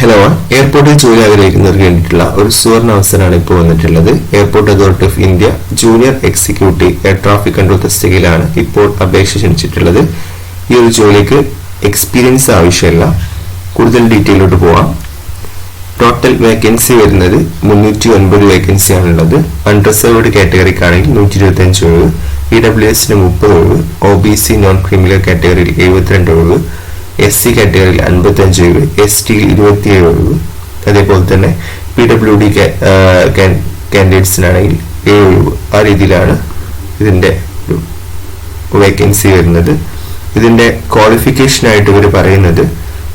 Hello എയർപോർട്ടിൽ ജോലി ആഗ്രഹിക്കുന്നവർക്ക് വേണ്ടിയിട്ടുള്ള ഒരു സുവർണ അവസരമാണ് ഇപ്പോൾ വന്നിട്ടുള്ളത്. Airport authority of India junior executive air traffic control തസ്തികയിലാണ് ഇപ്പോൾ അപേക്ഷ ക്ഷണിച്ചിട്ടുള്ളത്. ഈ ഒരു ജോലിക്ക് എക്സ്പീരിയൻസ് ആവശ്യമില്ല. കൂടുതൽ ഡീറ്റെയിലോട്ട് പോവാം. ടോട്ടൽ വേക്കൻസി വരുന്നത് മുന്നൂറ്റി ഒൻപത് വേക്കൻസി ആണുള്ളത്. അൺറിസർവ്ഡ് കാറ്റഗറിക്കാണെങ്കിൽ നൂറ്റി ഇരുപത്തി അഞ്ച് ഒഴിവ്. ഇ ഡബ്ല്യു എസിന് മുപ്പത് ഒഴിവ്. O B C non criminal കാറ്റഗറിയിൽ എഴുപത്തിരണ്ട് ഒഴിവ്. എസ് സി കാറ്റഗറിയിൽ അൻപത്തി അഞ്ച് ഒഴിവ് എസ് ടിയിൽ ഇരുപത്തിയേഴ് ഒഴിവ് അതേപോലെ തന്നെ പി ഡബ്ല്യു ഡി കാൻഡിഡേറ്റ്സിനാണെങ്കിൽ ഏഴ് ഒഴിവ് ആ രീതിയിലാണ് ഇതിന്റെ ഒരു വേക്കൻസി വരുന്നത്. ഇതിന്റെ ക്വാളിഫിക്കേഷനായിട്ട് ഇവർ പറയുന്നത്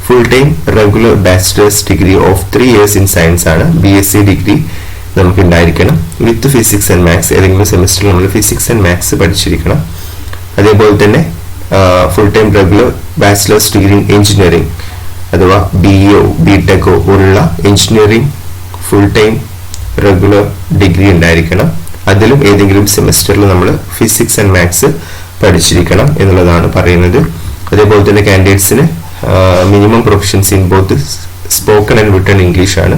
full time regular bachelor's degree of three years in science ആണ്. ബി എസ് സി ഡിഗ്രി നമുക്ക് ഉണ്ടായിരിക്കണം വിത്ത് ഫിസിക്സ് ആൻഡ് മാത്സ് ഏതെങ്കിലും സെമിസ്റ്ററിൽ നമ്മൾ ഫിസിക്സ് ആൻഡ് മാത്സ് പഠിച്ചിരിക്കണം. അതേപോലെ തന്നെ full time regular bachelor's degree in engineering അഥവാ ബി ഇഒ ബി ടെക്കോ പോലുള്ള engineering full time regular degree ഉണ്ടായിരിക്കണം. അതിലും ഏതെങ്കിലും സെമസ്റ്ററിൽ നമ്മൾ ഫിസിക്സ് ആൻഡ് മാത്സ് പഠിച്ചിരിക്കണം എന്നുള്ളതാണ് പറയുന്നത്. അതേപോലെ തന്നെ കാൻഡിഡേറ്റ്സിന് minimum proficiency in both spoken and written English ആണ്.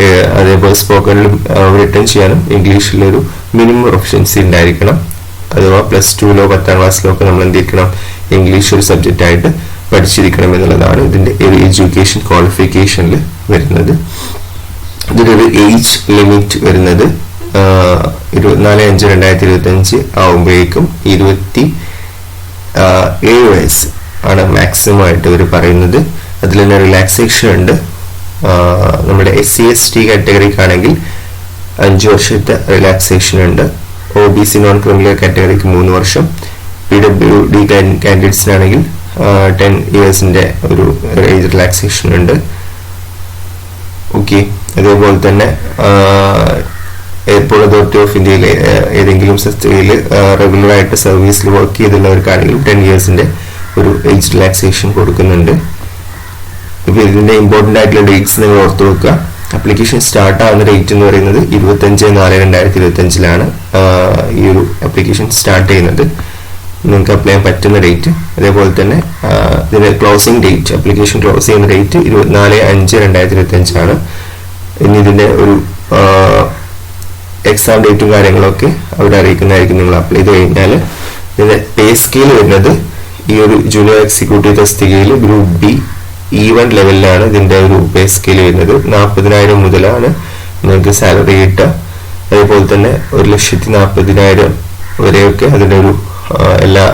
ഏഹ് അതേപോലെ സ്പോക്കണിൽ റിട്ടേൺ ചെയ്യാനും ഇംഗ്ലീഷിലൊരു മിനിമം പ്രൊഫഷൻസി ഉണ്ടായിരിക്കണം. അഥവാ പ്ലസ് ടുവിലോ പത്താം ക്ലാസ്സിലോ ഒക്കെ നമ്മൾ എന്തിരിക്കണം ഇംഗ്ലീഷ് ഒരു സബ്ജക്റ്റ് ആയിട്ട് പഠിച്ചിരിക്കണം എന്നുള്ളതാണ് ഇതിന്റെ ഒരു എഡ്യൂക്കേഷൻ ക്വാളിഫിക്കേഷനിൽ വരുന്നത്. ഇതിലൊരു ഏജ് ലിമിറ്റ് വരുന്നത് ഇരുപത്തിനാല് അഞ്ച് രണ്ടായിരത്തി ഇരുപത്തി അഞ്ച് ആവുമ്പോഴേക്കും ഇരുപത്തി ഏഴ് വയസ്സ് ആണ് മാക്സിമം ആയിട്ട് ഇവർ പറയുന്നത്. അതിൽ തന്നെ റിലാക്സേഷൻ ഉണ്ട്. നമ്മുടെ എസ് സി എസ് ടി കാറ്റഗറിക്കാണെങ്കിൽ അഞ്ച് വർഷത്തെ റിലാക്സേഷൻ ഉണ്ട്. O B C non criminal കാറ്റഗറിക്ക് മൂന്ന് വർഷം. പി ഡബ്ല്യു ഡി കാൻഡിഡേറ്റ്സിനാണെങ്കിൽ ടെൻ ഇയേഴ്സിന്റെ ഒരു ഏജ് റിലാക്സേഷൻ ഉണ്ട്. ഓക്കെ അതേപോലെ തന്നെ എയർപോർട്ട് അതോറിറ്റി ഓഫ് ഇന്ത്യയിലെ ഏതെങ്കിലും സംസ്ഥയിൽ റെഗുലർ ആയിട്ട് സർവീസിൽ വർക്ക് ചെയ്തിട്ടുള്ളവർക്കാണെങ്കിലും ടെൻ ഇയേഴ്സിന്റെ ഒരു ഏജ് റിലാക്സേഷൻ കൊടുക്കുന്നുണ്ട്. ഇപ്പോൾ ഇതിന്റെ ഇമ്പോർട്ടന്റ് ആയിട്ടുള്ള ഡേറ്റ്സ് നിങ്ങൾ ഓർത്തു വെക്കുക. അപ്ലിക്കേഷൻ സ്റ്റാർട്ട് ആവുന്ന ഡേറ്റ് എന്ന് പറയുന്നത് ഇരുപത്തഞ്ച് നാല് രണ്ടായിരത്തി ഇരുപത്തഞ്ചിലാണ് ഈ ഒരു അപ്ലിക്കേഷൻ സ്റ്റാർട്ട് ചെയ്യുന്നത്. നിങ്ങൾക്ക് അപ്ലൈ ചെയ്യാൻ പറ്റുന്ന ഡേറ്റ് അതേപോലെ തന്നെ ഇതിന്റെ ക്ലോസിംഗ് ഡേറ്റ് അപ്ലിക്കേഷൻ ക്ലോസ് ചെയ്യുന്ന ഡേറ്റ് ഇരുപത്തിനാല് അഞ്ച് രണ്ടായിരത്തി ഇരുപത്തി അഞ്ചാണ് ഇനി ഇതിന്റെ ഒരു എക്സാം ഡേറ്റും കാര്യങ്ങളൊക്കെ അവിടെ അറിയിക്കുന്നതായിരിക്കും നിങ്ങൾ അപ്ലൈ ചെയ്ത് കഴിഞ്ഞാൽ ഇതിന്റെ പേ സ്കെയിൽ വരുന്നത് ഈ ഒരു ജൂനിയർ എക്സിക്യൂട്ടീവ് തസ്തികയിൽ ഗ്രൂപ്പ് ബി ഇ വൺ ലെവലിലാണ് ഇതിന്റെ ഒരു പേ സ്കെയിൽ വരുന്നത്. നാൽപ്പതിനായിരം മുതലാണ് നിങ്ങൾക്ക് സാലറി കിട്ടുക. അതേപോലെ തന്നെ ഒരു ലക്ഷത്തി നാൽപ്പതിനായിരം വരെയൊക്കെ അതിന്റെ ഒരു എല്ലാ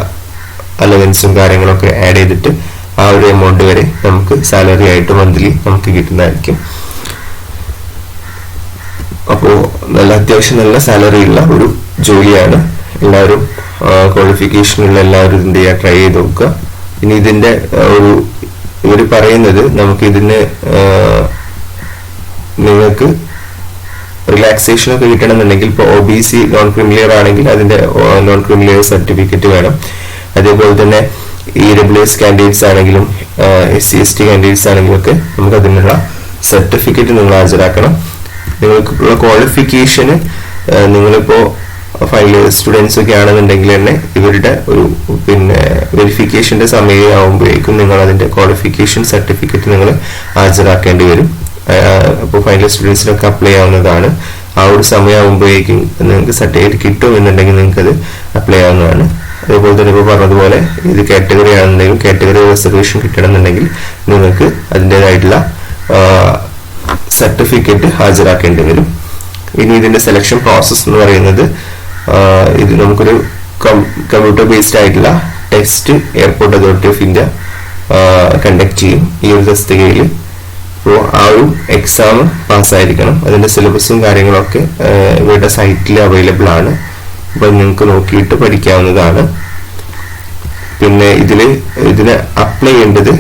അലവൻസും കാര്യങ്ങളൊക്കെ ആഡ് ചെയ്തിട്ട് ആ ഒരു എമൗണ്ട് വരെ നമുക്ക് സാലറി ആയിട്ട് മന്ത്ലി നമുക്ക് കിട്ടുന്നതായിരിക്കും. അപ്പോൾ നല്ല അത്യാവശ്യം നല്ല സാലറി ഉള്ള ഒരു ജോലിയാണ്. എല്ലാവരും ക്വാളിഫിക്കേഷനുള്ള എല്ലാവരും ഇതിന്റെ ട്രൈ ചെയ്ത് നോക്കുക. ഇനി ഇതിന്റെ ഒരു ഇവർ പറയുന്നത് നമുക്ക് ഇതിന് നിങ്ങൾക്ക് റിലാക്സേഷൻ ഒക്കെ കിട്ടണമെന്നുണ്ടെങ്കിൽ ഇപ്പോൾ O B C non creamy layer ആണെങ്കിൽ അതിന്റെ നോൺ ക്രിമിലിയർ സർട്ടിഫിക്കറ്റ് വേണം. അതേപോലെ തന്നെ ഇ ഡബ്ല്യു എസ് കാൻഡിഡേറ്റ്സ് ആണെങ്കിലും S C S T candidates ആണെങ്കിലും ഒക്കെ നമുക്ക് അതിനുള്ള സർട്ടിഫിക്കറ്റ് നിങ്ങൾ ഹാജരാക്കണം. നിങ്ങൾക്കുള്ള ക്വാളിഫിക്കേഷന് നിങ്ങളിപ്പോ ഫൈനൽ സ്റ്റുഡൻസ് ഒക്കെ ആണെന്നുണ്ടെങ്കിൽ തന്നെ ഇവരുടെ ഒരു പിന്നെ വെരിഫിക്കേഷന്റെ സമയമാകുമ്പോഴേക്കും നിങ്ങൾ അതിന്റെ ക്വാളിഫിക്കേഷൻ സർട്ടിഫിക്കറ്റ് നിങ്ങൾ ഹാജരാക്കേണ്ടി വരും. അപ്പോൾ ഫൈനൽ സ്റ്റുഡൻസിനൊക്കെ അപ്ലൈ ആവുന്നതാണ്. ആ ഒരു സമയമാകുമ്പോഴേക്കും നിങ്ങൾക്ക് സർട്ടിഫിക്കറ്റ് കിട്ടും എന്നുണ്ടെങ്കിൽ നിങ്ങൾക്കത് അപ്ലൈ ആവുന്നതാണ്. അതേപോലെ തന്നെ ഇപ്പോൾ പറഞ്ഞതുപോലെ ഇത് കാറ്റഗറി ആണെന്നുണ്ടെങ്കിലും കാറ്റഗറി റിസർവേഷൻ കിട്ടണമെന്നുണ്ടെങ്കിൽ നിങ്ങൾക്ക് അതിന്റേതായിട്ടുള്ള സർട്ടിഫിക്കറ്റ് ഹാജരാക്കേണ്ടി വരും. ഇനി ഇതിന്റെ സെലക്ഷൻ പ്രോസസ്സ് എന്ന് പറയുന്നത് ഇത് നമുക്കൊരു കമ്പ്യൂട്ടർ ബേസ്ഡ് ആയിട്ടുള്ള test airport authority of India conduct ചെയ്യും. ഈ ഒരു തസ്തികയിൽ. അപ്പോൾ ആ ഒരു എക്സാം പാസ്സായിരിക്കണം. അതിന്റെ സിലബസും കാര്യങ്ങളൊക്കെ ഇവരുടെ സൈറ്റിൽ അവൈലബിൾ ആണ്. അപ്പോൾ നിങ്ങൾക്ക് നോക്കിയിട്ട് പഠിക്കാവുന്നതാണ്. പിന്നെ ഇതിൽ ഇതിന് അപ്ലൈ ചെയ്യേണ്ടത്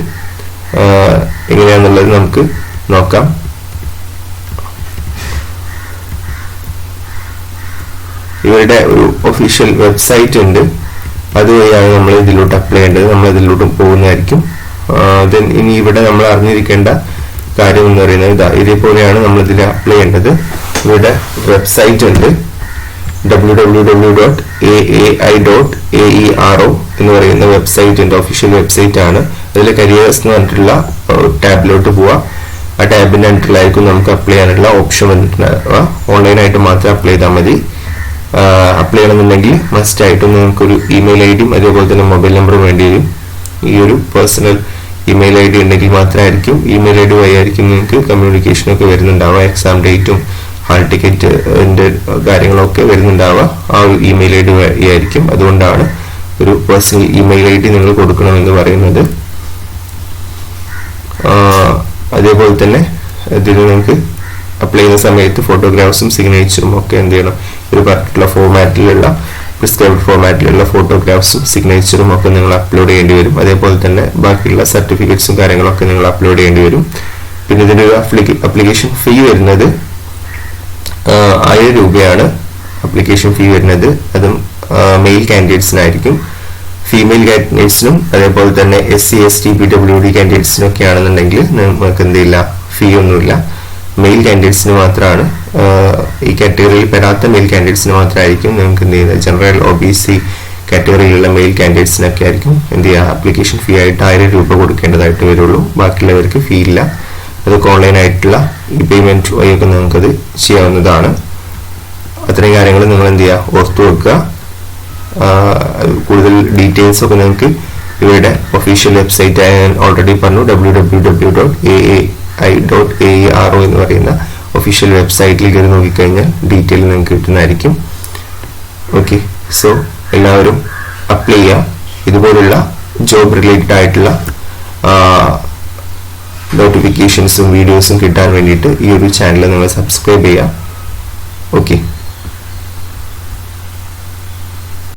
എങ്ങനെയാണെന്നുള്ളത് നമുക്ക് നോക്കാം. ഇവരുടെ ഒരു ഒഫീഷ്യൽ വെബ്സൈറ്റ് ഉണ്ട്. അതുവഴിയാണ് നമ്മൾ ഇതിലോട്ട് അപ്ലൈ ചെയ്യേണ്ടത്. നമ്മൾ ഇതിലോട്ട് പോകുന്നതായിരിക്കും. ദെൻ ഇനി ഇവിടെ നമ്മൾ അറിഞ്ഞിരിക്കേണ്ട കാര്യം എന്ന് പറയുന്നത് ഇതാ ഇതേപോലെയാണ് നമ്മൾ ഇതിൽ അപ്ലൈ ചെയ്യേണ്ടത്. ഇവരുടെ വെബ്സൈറ്റ് ഉണ്ട്. W W W dot A A I dot A E R O എന്ന് പറയുന്ന വെബ്സൈറ്റ് ഉണ്ട്. ഒഫീഷ്യൽ വെബ്സൈറ്റ് ആണ്. അതിൽ കരിയേഴ്സ് എന്ന് പറഞ്ഞിട്ടുള്ള ടാബിലോട്ട് പോവുക ആ ടാബിന്റെ അണ്ടറിലായിരിക്കും നമുക്ക് അപ്ലൈ ചെയ്യാനുള്ള ഓപ്ഷൻ വന്നിട്ടുണ്ടാവുക ഓൺലൈനായിട്ട് മാത്രം അപ്ലൈ ചെയ്താൽ മതി. അപ്ലൈ ചെയ്യണമെന്നുണ്ടെങ്കിൽ മസ്റ്റ് ആയിട്ടും നിങ്ങൾക്കൊരു ഇമെയിൽ ഐ ഡിയും അതേപോലെ തന്നെ മൊബൈൽ നമ്പറും വേണ്ടി വരും. ഈ ഒരു പേഴ്സണൽ ഇമെയിൽ ഐ ഡി ഉണ്ടെങ്കിൽ മാത്രമായിരിക്കും ഇമെയിൽ ഐ ഡി വഴി ആയിരിക്കും നിങ്ങൾക്ക് കമ്മ്യൂണിക്കേഷനൊക്കെ വരുന്നുണ്ടാവുക. എക്സാം ഡേറ്റും ഹാൾ ടിക്കറ്റിന്റെ കാര്യങ്ങളൊക്കെ വരുന്നുണ്ടാവുക. ആ ഒരു ഇമെയിൽ ഐ ഡി വഴിയായിരിക്കും അതുകൊണ്ടാണ് ഒരു പേഴ്സണൽ ഇമെയിൽ ഐ ഡി നിങ്ങൾ കൊടുക്കണമെന്ന് പറയുന്നത്. അതേപോലെ തന്നെ ഇതിൽ നിങ്ങൾക്ക് അപ്ലൈ ചെയ്യുന്ന സമയത്ത് ഫോട്ടോഗ്രാഫ്സും സിഗ്നേച്ചറും ഒക്കെ എന്ത് ചെയ്യണം? ഒരു പർട്ടിക്കുലർ ഫോർമാറ്റിലുള്ള പ്രിസ്ക്രൈബ് ഫോർമാറ്റിലുള്ള ഫോട്ടോഗ്രാഫ്സും സിഗ്നേച്ചറും ഒക്കെ നിങ്ങൾ അപ്ലോഡ് ചെയ്യേണ്ടി വരും. അതേപോലെ തന്നെ ബാക്കിയുള്ള സർട്ടിഫിക്കറ്റ്സും കാര്യങ്ങളൊക്കെ നിങ്ങൾ അപ്ലോഡ് ചെയ്യേണ്ടി വരും. പിന്നെ ഇതിന്റെ ഒരു അപ്ലിക്കേഷൻ ഫീ വരുന്നത് ആയിരം രൂപയാണ് അപ്ലിക്കേഷൻ ഫീ വരുന്നത്. അതും മെയിൽ കാൻഡിഡേറ്റ്സിനായിരിക്കും ഫീമെയിൽ കാൻഡിഡേറ്റ്സിനും അതേപോലെ തന്നെ S C S T P W D കാൻഡിഡേറ്റ്സിനും ആണെന്നുണ്ടെങ്കിൽ നമുക്ക് എന്തില്ല ഫീ ഒന്നുമില്ല. മെയിൽ കാൻഡിഡേറ്റ്സിന് മാത്രമാണ്. ഈ കാറ്റഗറിയിൽ പെടാത്ത മെയിൽ കാൻഡിഡേറ്റ്സിന് മാത്രമായിരിക്കും നിങ്ങൾക്ക് എന്ത് ചെയ്യുന്നത്? ജനറൽ ഒ ബി സി കാറ്റഗറിയിലുള്ള മെയിൽ കാൻഡിഡേറ്റ്സിനൊക്കെ ആയിരിക്കും എന്ത് ചെയ്യുക? ആപ്ലിക്കേഷൻ ഫീ ആയിട്ട് ആയിരം രൂപ കൊടുക്കേണ്ടതായിട്ട് വരുള്ളൂ. ബാക്കിയുള്ളവർക്ക് ഫീ ഇല്ല. അതൊക്കെ ഓൺലൈനായിട്ടുള്ള പേയ്മെന്റ് പേയ്മെന്റ് വഴിയൊക്കെ നിങ്ങൾക്കത് ചെയ്യാവുന്നതാണ്. അത്രയും കാര്യങ്ങൾ നിങ്ങൾ എന്ത് ചെയ്യുക? ഓർത്തു വെക്കുക. കൂടുതൽ ഡീറ്റെയിൽസ് ഒക്കെ നിങ്ങൾക്ക് ഇവരുടെ ഒഫീഷ്യൽ വെബ്സൈറ്റ് ഞാൻ ഓൾറെഡി പറഞ്ഞു. W W W dot A A I dot A R O എന്ന് പറയുന്ന ഒഫീഷ്യൽ വെബ്സൈറ്റിൽ കയറി നോക്കിക്കഴിഞ്ഞാൽ ഡീറ്റെയിൽ നിങ്ങൾക്ക് കിട്ടുന്നതായിരിക്കും. ഓക്കെ സോ എല്ലാവരും അപ്ലൈ ചെയ്യുക. ഇതുപോലുള്ള ജോബ് റിലേറ്റഡ് ആയിട്ടുള്ള നോട്ടിഫിക്കേഷൻസും വീഡിയോസും കിട്ടാൻ വേണ്ടിയിട്ട് ഈ ഒരു ചാനൽ നിങ്ങൾ സബ്സ്ക്രൈബ് ചെയ്യുക.